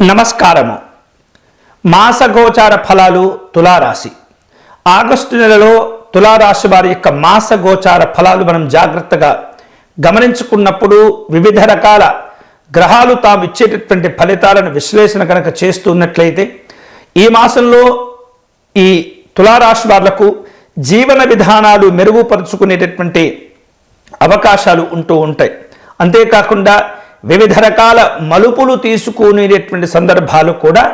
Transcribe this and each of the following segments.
నమస్కారము. మాసగోచార ఫలాలు తులారాశి. ఆగస్టు నెలలో తులారాశి వారి యొక్క మాసగోచార ఫలాలు మనం జాగ్రత్తగా గమనించుకున్నప్పుడు వివిధ రకాల గ్రహాలు తాము ఇచ్చేటటువంటి ఫలితాలను విశ్లేషణ కనుక చేస్తున్నట్లయితే ఈ మాసంలో ఈ తులారాశి వాళ్ళకు జీవన విధానాలు మెరుగుపరుచుకునేటటువంటి అవకాశాలు ఉంటూ ఉంటాయి. అంతేకాకుండా వివిధ రకాల మలుపులు తీసుకునేటటువంటి సందర్భాలు కూడా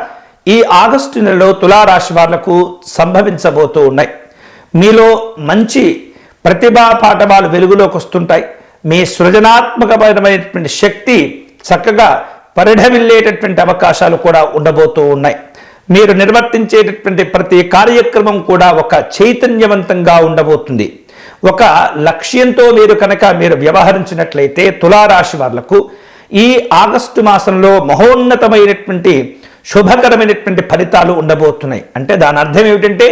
ఈ ఆగస్టు నెలలో తులారాశి వాళ్ళకు సంభవించబోతూ ఉన్నాయి. మీలో మంచి ప్రతిభా పాఠవాలు వెలుగులోకి వస్తుంటాయి. మీ సృజనాత్మకమైనటువంటి శక్తి చక్కగా పరిఢవిల్లేటటువంటి అవకాశాలు కూడా ఉండబోతూ ఉన్నాయి. మీరు నిర్వర్తించేటటువంటి ప్రతి కార్యక్రమం కూడా ఒక చైతన్యవంతంగా ఉండబోతుంది. ఒక లక్ష్యంతో మీరు కనుక మీరు వ్యవహరించినట్లయితే తులారాశి వాళ్ళకు ఈ ఆగస్టు మాసంలో మహోన్నతమైనటువంటి శుభకరమైనటువంటి ఫలితాలు ఉండబోతున్నాయి. అంటే దాని అర్థం ఏమిటంటే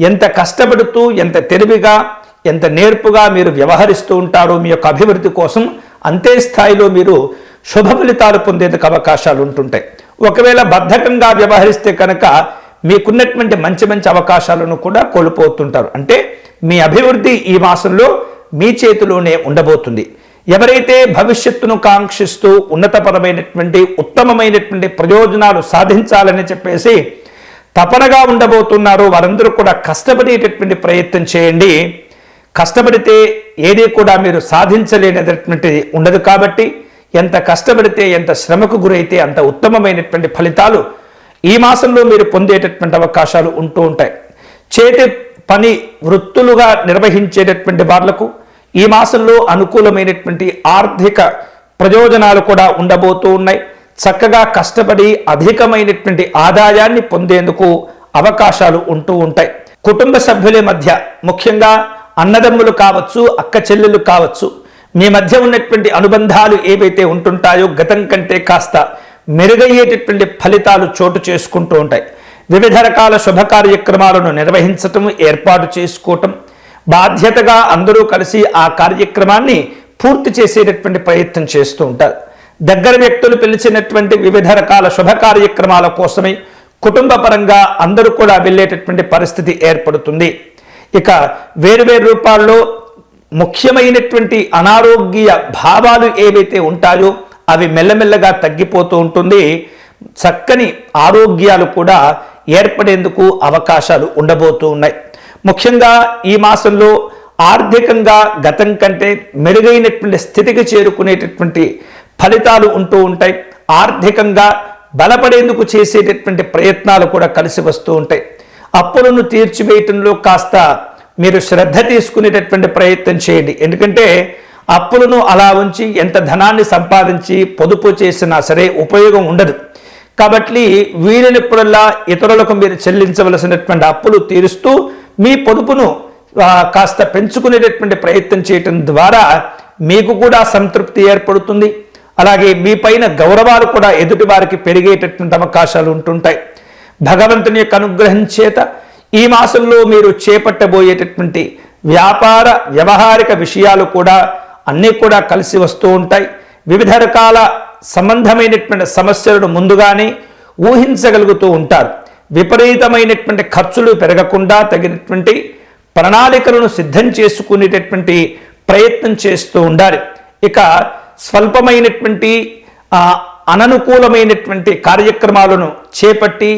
ఎంత కష్టపడుతూ ఎంత తెలివిగా ఎంత నేర్పుగా మీరు వ్యవహరిస్తూ ఉంటారో మీ యొక్క అభివృద్ధి కోసం అంతే స్థాయిలో మీరు శుభ ఫలితాలు పొందేందుకు అవకాశాలు ఉంటుంటాయి. ఒకవేళ బద్ధకంగా వ్యవహరిస్తే కనుక మీకున్నటువంటి మంచి మంచి అవకాశాలను కూడా కోల్పోతుంటారు. అంటే మీ అభివృద్ధి ఈ మాసంలో మీ చేతిలోనే ఉండబోతుంది. ఎవరైతే భవిష్యత్తును కాంక్షిస్తూ ఉన్నతపరమైనటువంటి ఉత్తమమైనటువంటి ప్రయోజనాలు సాధించాలని చెప్పేసి తపనగా ఉండబోతున్నారో వారందరూ కూడా కష్టపడేటటువంటి ప్రయత్నం చేయండి. కష్టపడితే ఏది కూడా మీరు సాధించలేనటువంటిది ఉండదు కాబట్టి ఎంత కష్టపడితే ఎంత శ్రమకు గురైతే అంత ఉత్తమమైనటువంటి ఫలితాలు ఈ మాసంలో మీరు పొందేటటువంటి అవకాశాలు ఉంటూ ఉంటాయి. చేతి పని వృత్తులుగా నిర్వహించేటటువంటి వాళ్ళకు ఈ మాసంలో అనుకూలమైనటువంటి ఆర్థిక ప్రయోజనాలు కూడా ఉండబోతూ ఉన్నాయి. చక్కగా కష్టపడి అధికమైనటువంటి ఆదాయాన్ని పొందేందుకు అవకాశాలు ఉంటూ ఉంటాయి. కుటుంబ సభ్యుల మధ్య ముఖ్యంగా అన్నదమ్ములు కావచ్చు అక్క చెల్లెలు కావచ్చు మీ మధ్య ఉన్నటువంటి అనుబంధాలు ఏవైతే ఉంటుంటాయో గతం కంటే కాస్త మెరుగయ్యేటటువంటి ఫలితాలు చోటు చేసుకుంటూ ఉంటాయి. వివిధ రకాల శుభ కార్యక్రమాలను నిర్వహించటం ఏర్పాటు చేసుకోవటం బాధ్యతగా అందరూ కలిసి ఆ కార్యక్రమాన్ని పూర్తి చేసేటటువంటి ప్రయత్నం చేస్తూ ఉంటారు. దగ్గర వ్యక్తులు పిలిచినటువంటి వివిధ రకాల శుభ కార్యక్రమాల కోసమే కుటుంబ పరంగా అందరూ కూడా వెళ్ళేటటువంటి పరిస్థితి ఏర్పడుతుంది. ఇక వేరువేరు రూపాల్లో ముఖ్యమైనటువంటి అనారోగ్య భావాలు ఏవైతే ఉంటాయో అవి మెల్లమెల్లగా తగ్గిపోతూ ఉంటుంది. చక్కని ఆరోగ్యాలు కూడా ఏర్పడేందుకు అవకాశాలు ఉండబోతూ ఉన్నాయి. ముఖ్యంగా ఈ మాసంలో ఆర్థికంగా గతం కంటే మెరుగైనటువంటి స్థితికి చేరుకునేటటువంటి ఫలితాలు ఉంటూ ఉంటాయి. ఆర్థికంగా బలపడేందుకు చేసేటటువంటి ప్రయత్నాలు కూడా కలిసి వస్తూ ఉంటాయి. అప్పులను తీర్చివేయటంలో కాస్త మీరు శ్రద్ధ తీసుకునేటటువంటి ప్రయత్నం చేయండి. ఎందుకంటే అప్పులను అలా ఉంచి ఎంత ధనాన్ని సంపాదించి పొదుపు చేసినా సరే ఉపయోగం ఉండదు. కాబట్టి వీలైనప్పుడల్లా ఇతరులకు మీరు చెల్లించవలసినటువంటి అప్పులు తీరుస్తూ మీ పొదుపును కాస్త పెంచుకునేటటువంటి ప్రయత్నం చేయటం ద్వారా మీకు కూడా సంతృప్తి ఏర్పడుతుంది. అలాగే మీ పైన గౌరవాలు కూడా ఎదుటి వారికి పెరిగేటటువంటి అవకాశాలు ఉంటుంటాయి. భగవంతుని యొక్క అనుగ్రహం చేత ఈ మాసంలో మీరు చేపట్టబోయేటటువంటి వ్యాపార వ్యవహారిక విషయాలు కూడా అన్నీ కూడా కలిసి వస్తూ ఉంటాయి. వివిధ రకాల సంబంధమైనటువంటి సమస్యలను ముందుగానే ఊహించగలుగుతూ ఉంటారు. విపరీతమైనటువంటి ఖర్చులు పెరగకుండా తగినటువంటి ప్రణాళికలను సిద్ధం చేసుకునేటటువంటి ప్రయత్నం చేస్తూ ఉండాలి. ఇక స్వల్పమైనటువంటి అననుకూలమైనటువంటి కార్యక్రమాలను చేపట్టి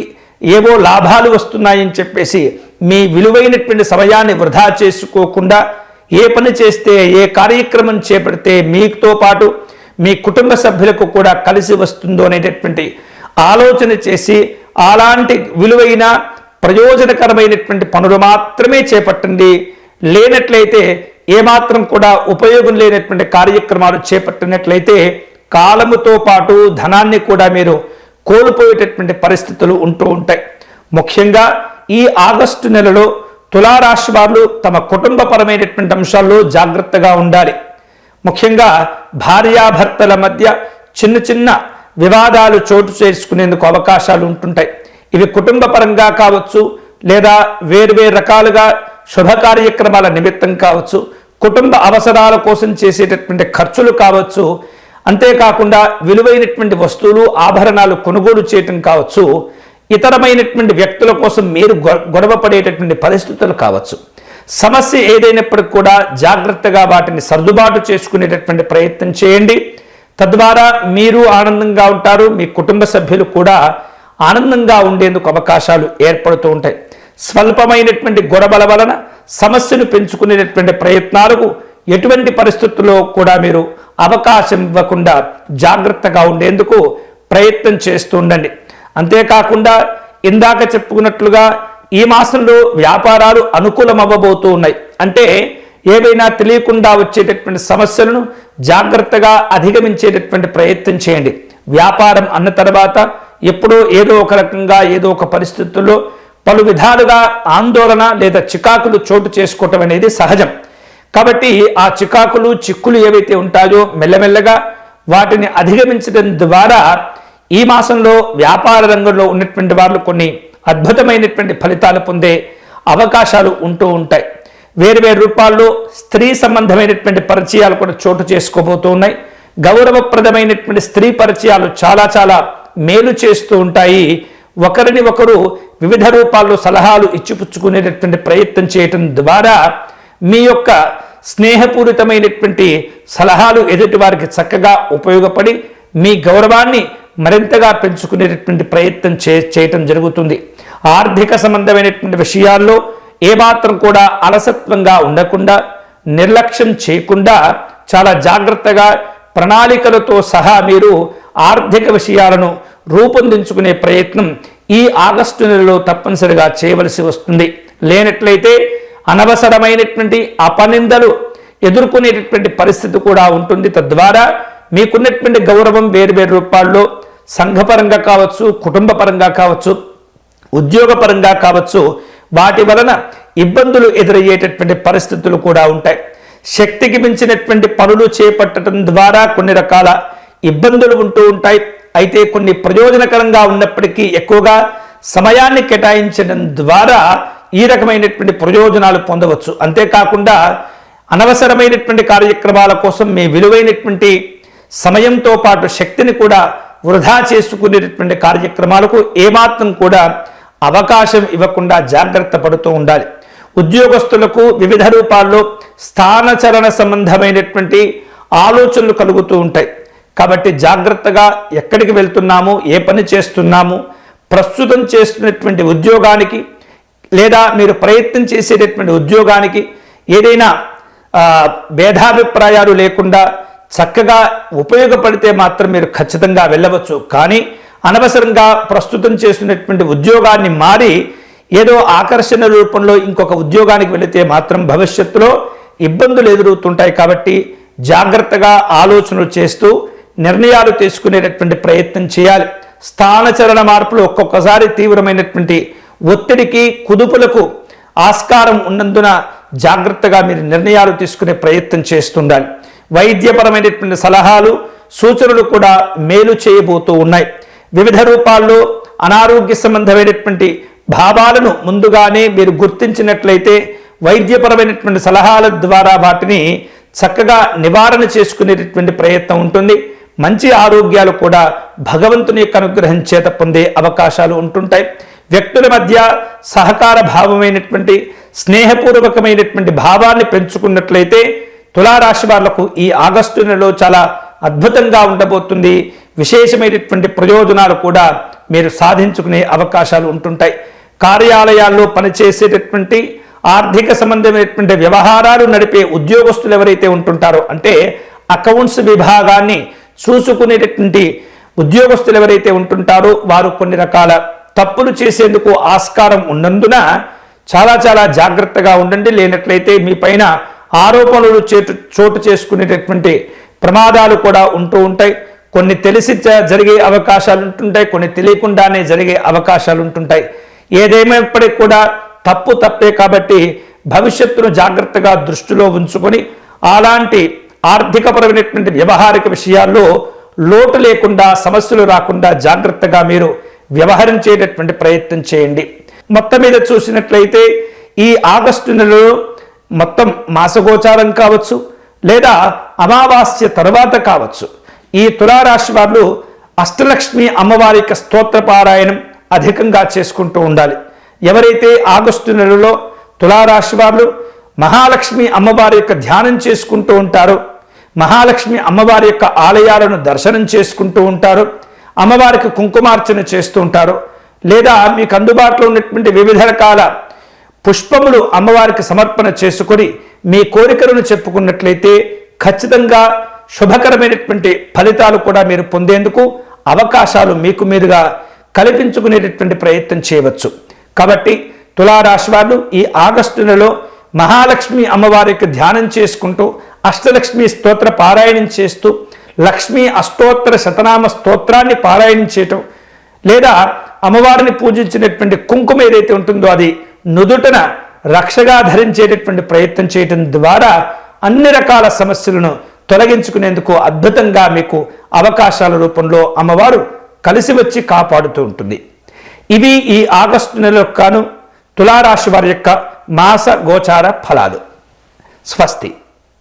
ఏవో లాభాలు వస్తున్నాయని చెప్పేసి మీ విలువైనటువంటి సమయాన్ని వృధా చేసుకోకుండా ఏ పని చేస్తే ఏ కార్యక్రమం చేపడితే మీతో పాటు మీ కుటుంబ సభ్యులకు కూడా కలిసి వస్తుందో అనేటటువంటి ఆలోచన చేసి అలాంటి విలువైన ప్రయోజనకరమైనటువంటి పనులు మాత్రమే చేపట్టండి. లేనట్లయితే ఏమాత్రం కూడా ఉపయోగం లేనటువంటి కార్యక్రమాలు చేపట్టినట్లయితే కాలముతో పాటు ధనాన్ని కూడా మీరు కోల్పోయేటటువంటి పరిస్థితులు ఉంటూ ఉంటాయి. ముఖ్యంగా ఈ ఆగస్టు నెలలో తులారాశి వారు తమ కుటుంబపరమైనటువంటి అంశాల్లో జాగ్రత్తగా ఉండాలి. ముఖ్యంగా భార్యాభర్తల మధ్య చిన్న చిన్న వివాదాలు చోటు చేసుకునేందుకు అవకాశాలు ఉంటుంటాయి. ఇవి కుటుంబ పరంగా కావచ్చు లేదా వేరువేరు రకాలుగా శుభ కార్యక్రమాల నిమిత్తం కావచ్చు కుటుంబ అవసరాల కోసం చేసేటటువంటి ఖర్చులు కావచ్చు అంతేకాకుండా విలువైనటువంటి వస్తువులు ఆభరణాలు కొనుగోలు చేయటం కావచ్చు ఇతరమైనటువంటి వ్యక్తుల కోసం మీరు గొడవ పడేటటువంటి పరిస్థితులు కావచ్చు. సమస్య ఏదైనప్పటికీ కూడా జాగ్రత్తగా వాటిని సర్దుబాటు చేసుకునేటటువంటి ప్రయత్నం చేయండి. తద్వారా మీరు ఆనందంగా ఉంటారు మీ కుటుంబ సభ్యులు కూడా ఆనందంగా ఉండేందుకు అవకాశాలు ఏర్పడుతూ ఉంటాయి. స్వల్పమైనటువంటి గొడవల వలన సమస్యను పెంచుకునేటటువంటి ప్రయత్నాలకు ఎటువంటి పరిస్థితుల్లో కూడా మీరు అవకాశం ఇవ్వకుండా జాగ్రత్తగా ఉండేందుకు ప్రయత్నం చేస్తూ ఉండండి. అంతేకాకుండా ఇందాక చెప్పుకున్నట్లుగా ఈ మాసంలో వ్యాపారాలు అనుకూలమవ్వబోతూ ఉన్నాయి. అంటే ఏవైనా తెలియకుండా వచ్చేటటువంటి సమస్యలను జాగ్రత్తగా అధిగమించేటటువంటి ప్రయత్నం చేయండి. వ్యాపారం అన్న తర్వాత ఎప్పుడో ఏదో ఒక రకంగా ఏదో ఒక పరిస్థితుల్లో పలు విధాలుగా ఆందోళన లేదా చికాకులు చోటు చేసుకోవటం అనేది సహజం. కాబట్టి ఆ చికాకులు చిక్కులు ఏవైతే ఉంటాయో మెల్లమెల్లగా వాటిని అధిగమించడం ద్వారా ఈ మాసంలో వ్యాపార రంగంలో ఉన్నటువంటి వాళ్ళు కొన్ని అద్భుతమైనటువంటి ఫలితాలు పొందే అవకాశాలు ఉంటూ ఉంటాయి. వేరు వేరు రూపాల్లో స్త్రీ సంబంధమైనటువంటి పరిచయాలు కూడా చోటు చేసుకోబోతూ ఉన్నాయి గౌరవప్రదమైనటువంటి స్త్రీ పరిచయాలు చాలా చాలా మేలు చేస్తూ ఉంటాయి. ఒకరిని ఒకరు వివిధ రూపాల్లో సలహాలు ఇచ్చిపుచ్చుకునేటటువంటి ప్రయత్నం చేయటం ద్వారా మీ యొక్క స్నేహపూరితమైనటువంటి సలహాలు ఎదుటి వారికి చక్కగా ఉపయోగపడి మీ గౌరవాన్ని మరింతగా పెంచుకునేటటువంటి ప్రయత్నం చే చేయటం జరుగుతుంది. ఆర్థిక సంబంధమైనటువంటి విషయాల్లో ఏమాత్రం కూడా అలసత్వంగా ఉండకుండా నిర్లక్ష్యం చేయకుండా చాలా జాగ్రత్తగా ప్రణాళికలతో సహా మీరు ఆర్థిక విషయాలను రూపొందించుకునే ప్రయత్నం ఈ ఆగస్టు నెలలో తప్పనిసరిగా చేయవలసి వస్తుంది. లేనట్లయితే అనవసరమైనటువంటి అపనిందలు ఎదుర్కొనేటటువంటి పరిస్థితి కూడా ఉంటుంది. తద్వారా మీకున్నటువంటి గౌరవం వేరు వేరు రూపాల్లో సంఘపరంగా కావచ్చు కుటుంబ పరంగా కావచ్చు ఉద్యోగపరంగా కావచ్చు వాటి వలన ఇబ్బందులు ఎదురయ్యేటటువంటి పరిస్థితులు కూడా ఉంటాయి. శక్తికి మించినటువంటి పనులు చేపట్టడం ద్వారా కొన్ని రకాల ఇబ్బందులు ఉంటూ ఉంటాయి. అయితే కొన్ని ప్రయోజనకరంగా ఉన్నప్పటికీ ఎక్కువగా సమయాన్ని కేటాయించడం ద్వారా ఈ రకమైనటువంటి ప్రయోజనాలు పొందవచ్చు. అంతేకాకుండా అనవసరమైనటువంటి కార్యక్రమాల కోసం మీ విలువైనటువంటి సమయంతో పాటు శక్తిని కూడా వృధా చేసుకునేటటువంటి కార్యక్రమాలకు ఏమాత్రం కూడా అవకాశం ఇవ్వకుండా జాగ్రత్త పడుతూ ఉండాలి. ఉద్యోగస్తులకు వివిధ రూపాల్లో స్థానచరణ సంబంధమైనటువంటి ఆలోచనలు కలుగుతూ ఉంటాయి. కాబట్టి జాగ్రత్తగా ఎక్కడికి వెళ్తున్నాము ఏ పని చేస్తున్నాము ప్రస్తుతం చేస్తున్నటువంటి ఉద్యోగానికి లేదా మీరు ప్రయత్నం చేసేటటువంటి ఉద్యోగానికి ఏదైనా భేదాభిప్రాయాలు లేకుండా చక్కగా ఉపయోగపడితే మాత్రం మీరు ఖచ్చితంగా వెళ్ళవచ్చు. కానీ అనవసరంగా ప్రస్తుతం చేస్తున్నటువంటి ఉద్యోగాన్ని మారి ఏదో ఆకర్షణ రూపంలో ఇంకొక ఉద్యోగానికి వెళితే మాత్రం భవిష్యత్తులో ఇబ్బందులు ఎదురవుతుంటాయి కాబట్టి జాగ్రత్తగా ఆలోచనలు చేస్తూ నిర్ణయాలు తీసుకునేటటువంటి ప్రయత్నం చేయాలి. స్థానచరణ మార్పులు ఒక్కొక్కసారి తీవ్రమైనటువంటి ఒత్తిడికి కుదుపులకు ఆస్కారం ఉన్నందున జాగ్రత్తగా మీరు నిర్ణయాలు తీసుకునే ప్రయత్నం చేస్తుండాలి. వైద్యపరమైనటువంటి సలహాలు సూచనలు కూడా మేలు చేయబోతూ ఉన్నాయి. వివిధ రూపాల్లో అనారోగ్య సంబంధమైనటువంటి భావాలను ముందుగానే మీరు గుర్తించినట్లయితే వైద్యపరమైనటువంటి సలహాల ద్వారా వాటిని చక్కగా నివారణ చేసుకునేటటువంటి ప్రయత్నం ఉంటుంది. మంచి ఆరోగ్యాలు కూడా భగవంతుని యొక్క అనుగ్రహం చేత పొందే అవకాశాలు ఉంటుంటాయి. వ్యక్తుల మధ్య సహకార భావమైనటువంటి స్నేహపూర్వకమైనటువంటి భావాన్ని పెంచుకున్నట్లయితే తులారాశి వాళ్ళకు ఈ ఆగస్టు నెలలో చాలా అద్భుతంగా ఉండబోతుంది. విశేషమైనటువంటి ప్రయోజనాలు కూడా మీరు సాధించుకునే అవకాశాలు ఉంటుంటాయి. కార్యాలయాల్లో పనిచేసేటటువంటి ఆర్థిక సంబంధమైనటువంటి వ్యవహారాలు నడిపే ఉద్యోగస్తులు ఎవరైతే ఉంటుంటారో అంటే అకౌంట్స్ విభాగాన్ని చూసుకునేటటువంటి ఉద్యోగస్తులు ఎవరైతే ఉంటుంటారో వారు కొన్ని రకాల తప్పులు చేసేందుకు ఆస్కారం ఉన్నందున చాలా చాలా జాగ్రత్తగా ఉండండి. లేనట్లయితే మీ పైన ఆరోపణలు చేటు చోటు చేసుకునేటటువంటి ప్రమాదాలు కూడా ఉంటూ ఉంటాయి. కొన్ని తెలిసి జరిగే అవకాశాలు ఉంటుంటాయి కొన్ని తెలియకుండానే జరిగే అవకాశాలు ఉంటుంటాయి ఏదేమైనప్పటికీ కూడా తప్పు తప్పే కాబట్టి భవిష్యత్తును జాగ్రత్తగా దృష్టిలో ఉంచుకొని అలాంటి ఆర్థికపరమైనటువంటి వ్యవహారిక విషయాల్లో లోటు లేకుండా సమస్యలు రాకుండా జాగ్రత్తగా మీరు వ్యవహరించేటటువంటి ప్రయత్నం చేయండి. మొత్తం మీద చూసినట్లయితే ఈ ఆగస్టు నెలలో మొత్తం మాసగోచారం కావచ్చు లేదా అమావాస్య తర్వాత కావచ్చు. ఈ తులారాశి వాళ్ళు అష్టలక్ష్మి అమ్మవారి యొక్క స్తోత్ర పారాయణం అధికంగా చేసుకుంటూ ఉండాలి. ఎవరైతే ఆగస్టు నెలలో తులారాశి వాళ్ళు మహాలక్ష్మి అమ్మవారి యొక్క ధ్యానం చేసుకుంటూ ఉంటారో మహాలక్ష్మి అమ్మవారి యొక్క ఆలయాలను దర్శనం చేసుకుంటూ ఉంటారు అమ్మవారికి కుంకుమార్చన చేస్తూ ఉంటారు లేదా మీకు అందుబాటులో ఉన్నటువంటి వివిధ రకాల పుష్పములు అమ్మవారికి సమర్పణ చేసుకొని మీ కోరికలను చెప్పుకున్నట్లయితే ఖచ్చితంగా శుభకరమైనటువంటి ఫలితాలు కూడా మీరు పొందేందుకు అవకాశాలు మీకు మీదుగా కల్పించుకునేటటువంటి ప్రయత్నం చేయవచ్చు. కాబట్టి తులారాశి వాళ్ళు ఈ ఆగస్టు నెలలో మహాలక్ష్మి అమ్మవారికి ధ్యానం చేసుకుంటూ అష్టలక్ష్మి స్తోత్ర పారాయణం చేస్తూ లక్ష్మీ అష్టోత్తర శతనామ స్తోత్రాన్ని పారాయణం చేయటం లేదా అమ్మవారిని పూజించినటువంటి కుంకుమ ఏదైతే ఉంటుందో అది నుదుటన రక్షగా ధరించేటటువంటి ప్రయత్నం చేయటం ద్వారా అన్ని రకాల సమస్యలను తొలగించుకునేందుకు అద్భుతంగా మీకు అవకాశాల రూపంలో అమ్మవారు కలిసి వచ్చి కాపాడుతూ ఉంటుంది. ఇవి ఈ ఆగస్టు నెలలో కాను తులారాశి వారి యొక్క మాస గోచార ఫలాలు. స్వస్తి.